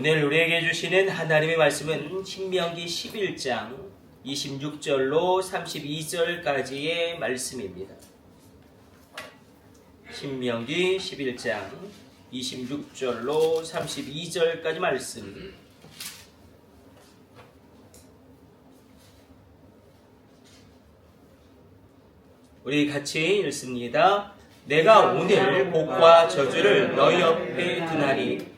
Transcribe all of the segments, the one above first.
오늘 우리에게 주시는 하나님의 말씀은 신명기 11장 26절로 32절까지의 말씀입니다. 신명기 11장 26절로 32절까지 말씀. 우리 같이 읽습니다. 내가 오늘 복과 저주를 너희 옆에 두나니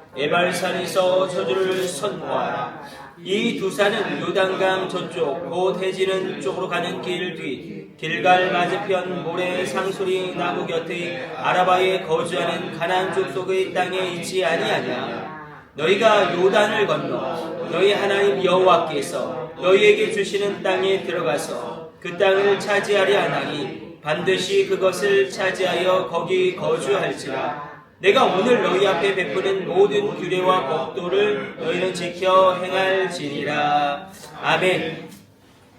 에발산에서 저주를 선포하라. 이 두 산은 요단강 저쪽 곧 해지는 쪽으로 가는 길 뒤 길갈 맞은편 모래 상소리 나무 곁의 아라바에 거주하는 가나안 족속의 땅에 있지 아니하냐. 너희가 요단을 건너 너희 하나님 여호와께서 너희에게 주시는 땅에 들어가서 그 땅을 차지하려 하나니 반드시 그것을 차지하여 거기 거주할지라 내가 오늘 너희 앞에 베푸는 모든 규례와 법도를 너희는 지켜 행할지니라 아멘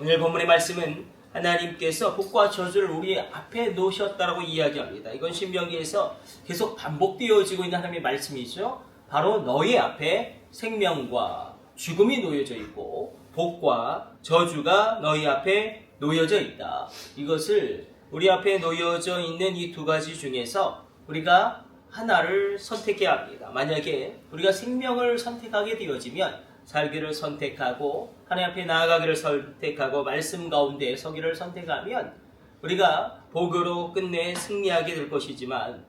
오늘 본문의 말씀은 하나님께서 복과 저주를 우리 앞에 놓으셨다라고 이야기합니다. 이건 신명기에서 계속 반복되어지고 있는 하나님의 말씀이죠. 바로 너희 앞에 생명과 죽음이 놓여져 있고 복과 저주가 너희 앞에 놓여져 있다. 이것을 우리 앞에 놓여져 있는 이 두 가지 중에서 우리가 하나를 선택해야 합니다. 만약에 우리가 생명을 선택하게 되어지면 살기를 선택하고 하나님 앞에 나아가기를 선택하고 말씀 가운데 서기를 선택하면 우리가 복으로 끝내 승리하게 될 것이지만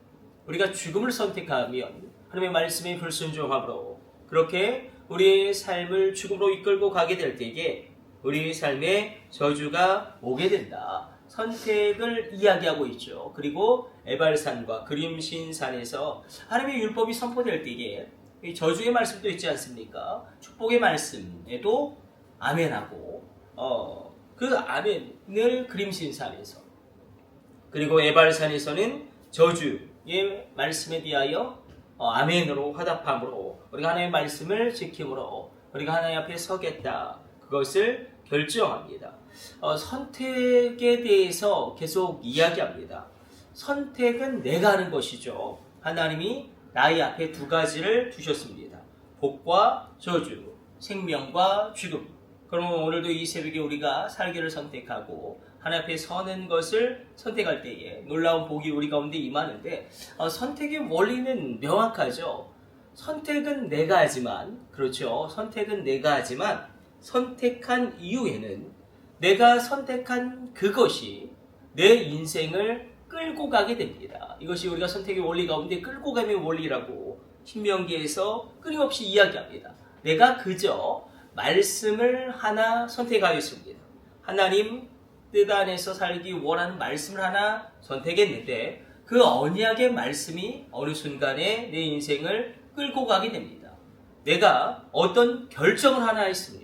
우리가 죽음을 선택하면 하나님의 말씀에 불순종함으로 그렇게 우리의 삶을 죽음으로 이끌고 가게 될 때에 우리 삶에 저주가 오게 된다. 선택을 이야기하고 있죠. 그리고 에발산과 그림신산에서 하나님의 율법이 선포될 때에 이 저주의 말씀도 있지 않습니까? 축복의 말씀에도 아멘하고 어, 그 아멘을 그림신산에서 그리고 에발산에서는 저주의 말씀에 대하여 어, 아멘으로 화답함으로 우리가 하나님의 말씀을 지킴으로 우리가 하나님 앞에 서겠다 그것을 결정합니다. 어, 선택에 대해서 계속 이야기합니다. 선택은 내가 하는 것이죠. 하나님이 나의 앞에 두 가지를 두셨습니다. 복과 저주, 생명과 죽음. 그러면 오늘도 이 새벽에 우리가 살기를 선택하고 하나님 앞에 서는 것을 선택할 때에 놀라운 복이 우리 가운데 임하는데 어, 선택의 원리는 명확하죠. 선택은 내가 하지만 그렇죠. 선택은 내가 하지만 선택한 이후에는 내가 선택한 그것이 내 인생을 끌고 가게 됩니다. 이것이 우리가 선택의 원리 가운데 끌고 가는 원리라고 신명기에서 끊임없이 이야기합니다. 내가 그저 말씀을 하나 선택하였습니다. 하나님 뜻 안에서 살기 원하는 말씀을 하나 선택했는데 그 언약의 말씀이 어느 순간에 내 인생을 끌고 가게 됩니다. 내가 어떤 결정을 하나 했습니다.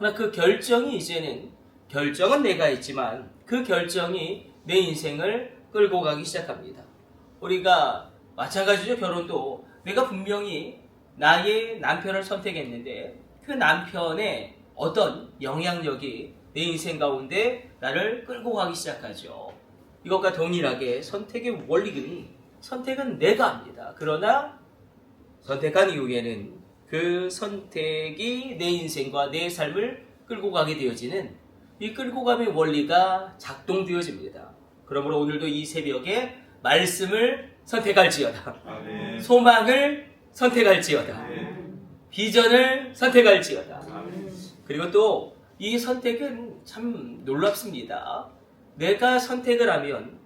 그러나 그 결정이 이제는 결정은 내가 했지만 그 결정이 내 인생을 끌고 가기 시작합니다. 우리가 마찬가지죠. 결혼도 내가 분명히 나의 남편을 선택했는데 그 남편의 어떤 영향력이 내 인생 가운데 나를 끌고 가기 시작하죠. 이것과 동일하게 선택의 원리는 선택은 내가 합니다. 그러나 선택한 이후에는 그 선택이 내 인생과 내 삶을 끌고 가게 되어지는 이 끌고 감의 원리가 작동되어집니다. 그러므로 오늘도 이 새벽에 말씀을 선택할지어다. 아멘. 소망을 선택할지어다. 아멘. 비전을 선택할지어다. 아멘. 그리고 또 이 선택은 참 놀랍습니다. 내가 선택을 하면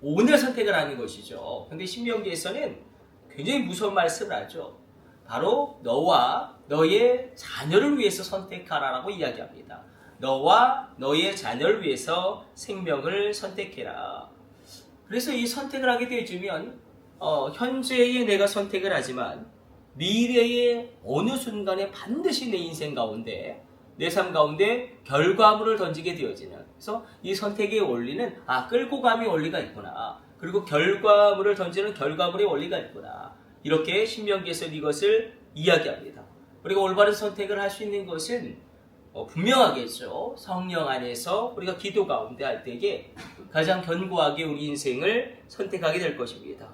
오늘 선택을 하는 것이죠. 근데 신명기에서는 굉장히 무서운 말씀을 하죠. 바로 너와 너의 자녀를 위해서 선택하라라고 이야기합니다. 너와 너의 자녀를 위해서 생명을 선택해라. 그래서 이 선택을 하게 되어지면 어, 현재의 내가 선택을 하지만 미래의 어느 순간에 반드시 내 인생 가운데 내 삶 가운데 결과물을 던지게 되어지는 그래서 이 선택의 원리는 아 끌고 감의 원리가 있구나 그리고 결과물을 던지는 결과물의 원리가 있구나 이렇게 신명기에서 이것을 이야기합니다. 우리가 올바른 선택을 할 수 있는 것은 어, 분명하겠죠. 성령 안에서 우리가 기도 가운데 할 때에 가장 견고하게 우리 인생을 선택하게 될 것입니다.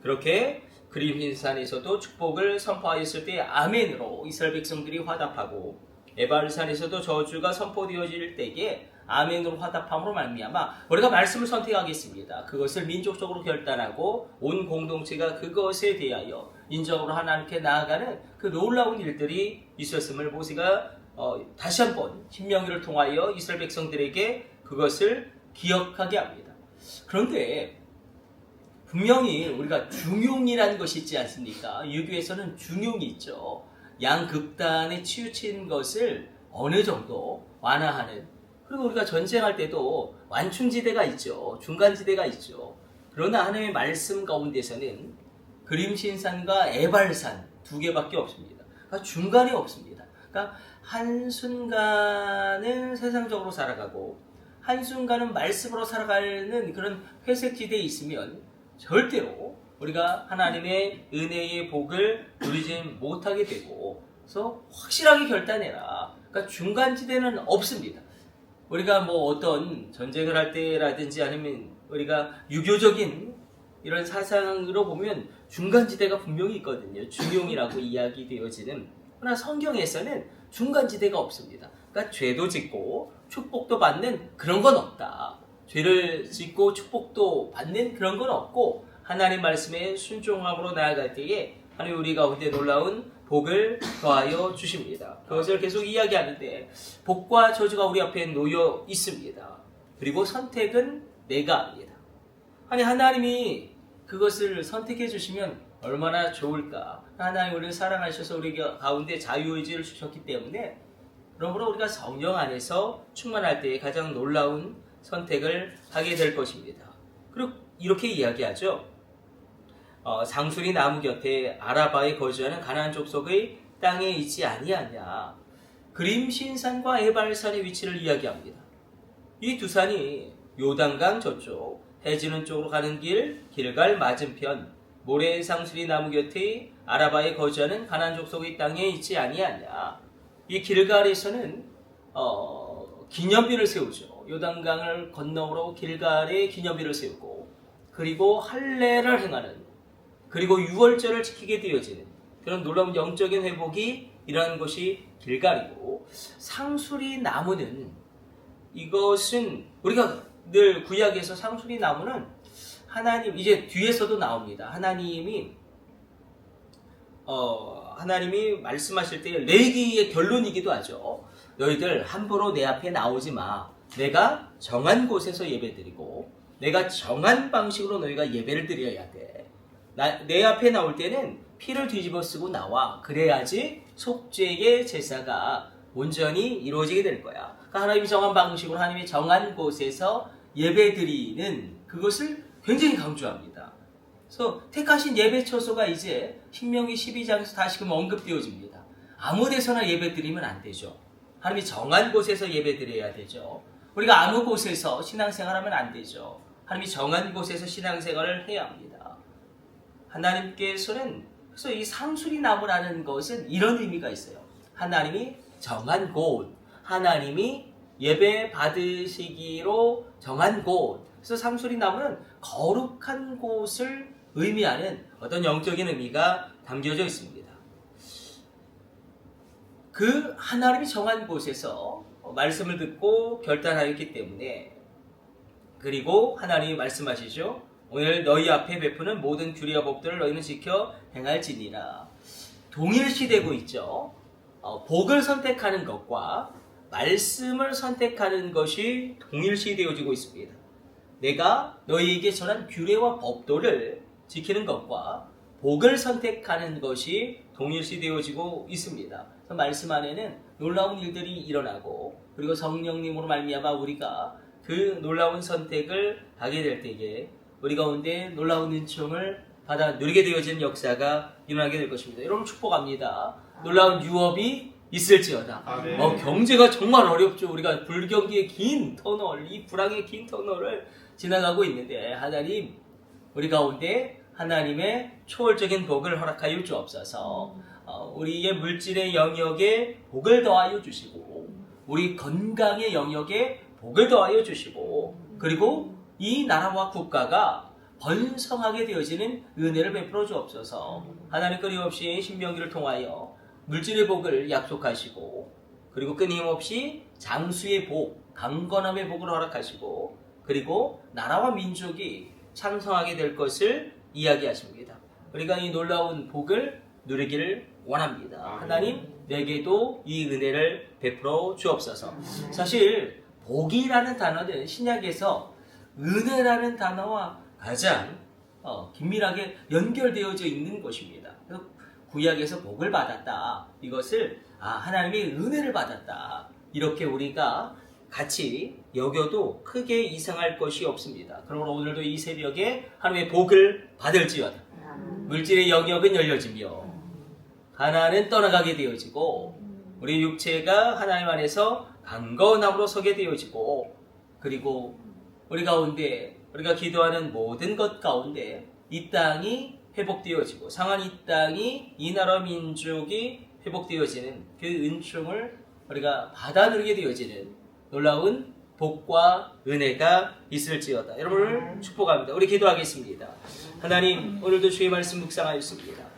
그렇게 그림신산에서도 축복을 선포하였을 때 아멘으로 이스라엘 백성들이 화답하고 에발산에서도 저주가 선포되어질 때에 아멘으로 화답함으로 말미암아 우리가 말씀을 선택하겠습니다. 그것을 민족적으로 결단하고 온 공동체가 그것에 대하여 인정으로 하나님께 나아가는 그 놀라운 일들이 있었음을 모세가 어, 다시 한번 신명기를 통하여 이스라엘 백성들에게 그것을 기억하게 합니다. 그런데 분명히 우리가 중용이라는 것이 있지 않습니까? 유교에서는 중용이 있죠. 양극단에 치우친 것을 어느 정도 완화하는 그리고 우리가 전쟁할 때도 완충지대가 있죠. 중간지대가 있죠. 그러나 하나님의 말씀 가운데서는 그림신산과 에발산 두 개밖에 없습니다. 그러니까 중간이 없습니다. 그러니까 한순간은 세상적으로 살아가고 한순간은 말씀으로 살아가는 그런 회색지대에 있으면 절대로 우리가 하나님의 은혜의 복을 누리지 못하게 되고 그래서 확실하게 결단해라. 그러니까 중간지대는 없습니다. 우리가 뭐 어떤 전쟁을 할 때라든지 아니면 우리가 유교적인 이런 사상으로 보면 중간지대가 분명히 있거든요. 중용이라고 이야기되어지는. 그러나 성경에서는 중간지대가 없습니다. 그러니까 죄도 짓고 축복도 받는 그런 건 없다. 죄를 짓고 축복도 받는 그런 건 없고 하나님 말씀에 순종함으로 나아갈 때에 하나님 우리 가운데 놀라운 복을 더하여 주십니다. 그것을 계속 이야기하는데 복과 저주가 우리 앞에 놓여 있습니다. 그리고 선택은 내가 합니다. 아니 하나님이 그것을 선택해 주시면 얼마나 좋을까. 하나님 우리를 사랑하셔서 우리 가운데 자유의지를 주셨기 때문에 그러므로 우리가 성령 안에서 충만할 때에 가장 놀라운 선택을 하게 될 것입니다. 그리고 이렇게 이야기하죠. 어, 상수리 나무 곁에 아라바에 거주하는 가나안 족속의 땅에 있지 아니하냐. 그림신산과 에발산의 위치를 이야기합니다. 이 두 산이 요단강 저쪽, 해지는 쪽으로 가는 길, 길갈 맞은편, 모래 상수리 나무 곁에 아라바에 거주하는 가나안 족속의 땅에 있지 아니하냐. 이 길갈에서는 어, 기념비를 세우죠. 요단강을 건너오러 길갈에 기념비를 세우고 그리고 할례를 행하는 그리고 유월절을 지키게 되어지는 그런 놀라운 영적인 회복이 일어난 것이 길갈이고 상수리 나무는 이것은 우리가 늘 구약에서 상수리 나무는 하나님 이제 뒤에서도 나옵니다. 하나님이 어 하나님이 말씀하실 때 레기의 결론이기도 하죠. 너희들 함부로 내 앞에 나오지 마. 내가 정한 곳에서 예배드리고 내가 정한 방식으로 너희가 예배를 드려야 돼. 나, 내 앞에 나올 때는 피를 뒤집어 쓰고 나와. 그래야지 속죄의 제사가 온전히 이루어지게 될 거야. 그러니까 하나님이 정한 방식으로 하나님이 정한 곳에서 예배드리는 그것을 굉장히 강조합니다. 그래서 택하신 예배 처소가 이제 신명기 12장에서 다시금 언급되어집니다. 아무 데서나 예배드리면 안 되죠. 하나님이 정한 곳에서 예배드려야 되죠. 우리가 아무 곳에서 신앙생활하면 안 되죠. 하나님이 정한 곳에서 신앙생활을 해야 합니다. 하나님께서는 그래서 이 상수리 나무라는 것은 이런 의미가 있어요. 하나님이 정한 곳, 하나님이 예배 받으시기로 정한 곳. 그래서 상수리 나무는 거룩한 곳을 의미하는 어떤 영적인 의미가 담겨져 있습니다. 그 하나님이 정한 곳에서 말씀을 듣고 결단하였기 때문에 그리고 하나님이 말씀하시죠. 오늘 너희 앞에 베푸는 모든 규례와 법들을 너희는 지켜 행할지니라. 동일시되고 있죠. 어, 복을 선택하는 것과 말씀을 선택하는 것이 동일시되어지고 있습니다. 내가 너희에게 전한 규례와 법도를 지키는 것과 복을 선택하는 것이 동일시되어지고 있습니다. 그 말씀 안에는 놀라운 일들이 일어나고 그리고 성령님으로 말미암아 우리가 그 놀라운 선택을 하게 될 때에 우리 가운데 놀라운 은총을 받아 누리게 되어지는 역사가 일어나게 될 것입니다. 여러분 축복합니다. 놀라운 유업이 있을지어다. 어, 경제가 정말 어렵죠. 우리가 불경기의 긴 터널, 이 불황의 긴 터널을 지나가고 있는데 하나님 우리 가운데 하나님의 초월적인 복을 허락하여 주옵소서. 어, 우리의 물질의 영역에 복을 더하여 주시고 우리 건강의 영역에 복을 더하여 주시고 그리고 이 나라와 국가가 번성하게 되어지는 은혜를 베풀어 주옵소서. 하나님 끊임없이 신명기를 통하여 물질의 복을 약속하시고 그리고 끊임없이 장수의 복, 강건함의 복을 허락하시고 그리고 나라와 민족이 창성하게 될 것을 이야기하십니다. 우리가 이 놀라운 복을 누리기를 원합니다. 하나님 내게도 이 은혜를 베풀어 주옵소서. 사실 복이라는 단어는 신약에서 은혜라는 단어와 가장 어, 긴밀하게 연결되어져 있는 것입니다. 구약에서 복을 받았다. 이것을 아, 하나님의 은혜를 받았다. 이렇게 우리가 같이 여겨도 크게 이상할 것이 없습니다. 그러므로 오늘도 이 새벽에 하나님의 복을 받을지어다. 물질의 영역은 열려지며 가난은 떠나가게 되어지고 우리 육체가 하나님 안에서 강건함으로 서게 되어지고 그리고 우리 가운데 우리가 기도하는 모든 것 가운데 이 땅이 회복되어지고 상한 이 땅이 이 나라 민족이 회복되어지는 그 은총을 우리가 받아 누리게 되어지는 놀라운 복과 은혜가 있을지어다. 여러분을 축복합니다. 우리 기도하겠습니다. 하나님 오늘도 주의 말씀 묵상하였습니다.